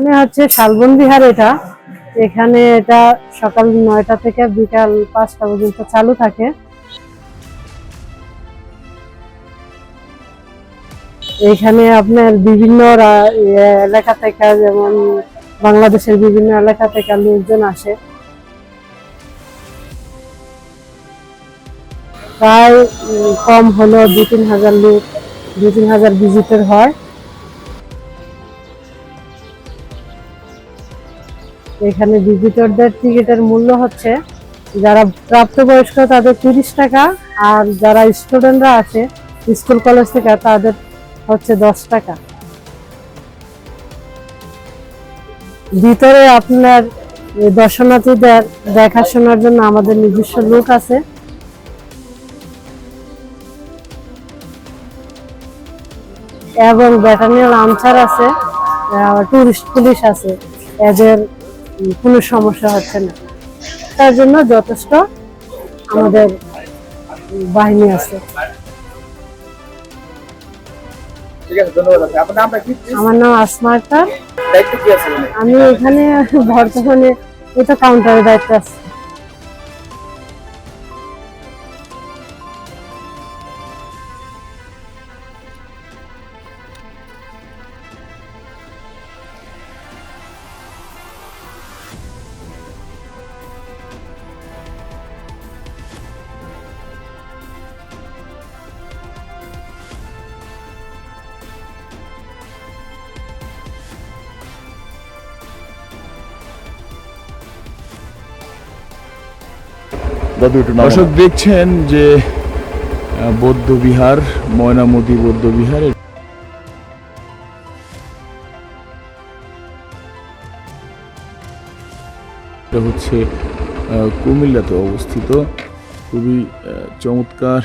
এখানে হচ্ছে শালবন বিহার এটা। এখানে এটা সকাল নয়টা থেকে বিকাল পাঁচটা পর্যন্ত চালু থাকে। এখানে আপনার বিভিন্ন এলাকা থেকে যেমন বাংলাদেশের বিভিন্ন এলাকা থেকে লোকজন আসে। প্রায় কম হলো দু তিন হাজার লোক দু তিন হাজার ভিজিটর হয়। এখানে ভিজিটরদের টিকিটের মূল্য হচ্ছে যারা প্রাপ্তবয়স্ক তাদের তিরিশ টাকা আর যারা স্টুডেন্টরা আছে স্কুল কলেজ থেকে তাদের হচ্ছে দশ টাকা। ভিতরে আপনার দর্শনার্থীদের দেখাশোনার জন্য আমাদের নিজস্ব লোক আছে। এবং ব্যাটালিয়ন আনসার আছে টুরিস্ট পুলিশ আছে। এদের কোনো সমস্যা হচ্ছে না। তার জন্য যথেষ্ট আমাদের বাহিনী আছে? আমার নাম আসমা মানে? আমি এখানে বর্তমানে এটা কাউন্টারের দায়িত্ব আছে। দর্শক দেখছেন যে আহ, বৌদ্ধ বিহার ময়নামতি বৌদ্ধ বিহার এটা হচ্ছে কুমিল্লাতে অবস্থিত। খুবই চমৎকার